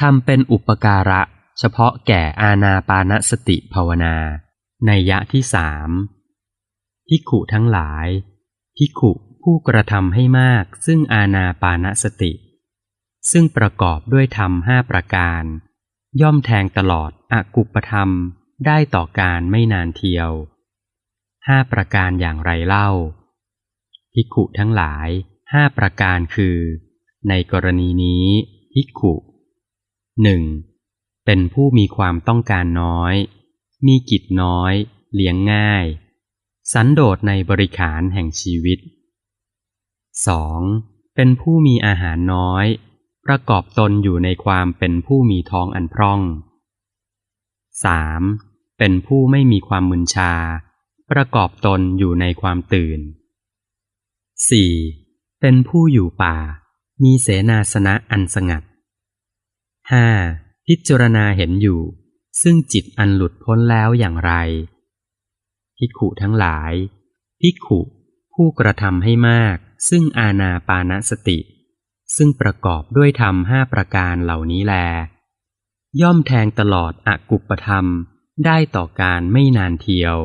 ทำเป็นอุปการะ เฉพาะแก่อาณาปานสติภาวนา ในยะที่สามพิขุทั้งหลายพิขุผู้กระทำให้มากซึ่งอาณาปานสติ ซึ่งประกอบด้วยธรรมห้าประการ ย่อมแทงตลอดอกุปธรรมได้ต่อการไม่นานเทียวห้าประการอย่างไรเล่าภิกขุทั้งหลายห้าประการคือ ในกรณีนี้ภิกขุ หนึ่งเป็นผู้มีความต้องการน้อย มีกิจน้อย เลี้ยงง่าย สันโดษในบริขารแห่งชีวิต 2. เป็นผู้มีอาหารน้อย ประกอบตนอยู่ในความเป็นผู้มีท้องอันพร่อง 3. เป็นผู้ไม่มีความมึนชา ประกอบตนอยู่ในความตื่น 4. เป็นผู้อยู่ป่า มีเสนาสนะอันสงัด 5. พิจารณาเห็นอยู่ ซึ่งจิตอันหลุดพ้นแล้วอย่างไรพิกขุทั้งหลายพิกขุผู้กระทำให้มาก ซึ่งอาณาปานสติ ซึ่งประกอบด้วยธรรมห้าประการเหล่านี้แล ย่อมแทงตลอดอกุปธรรมได้ต่อการไม่นานเทียว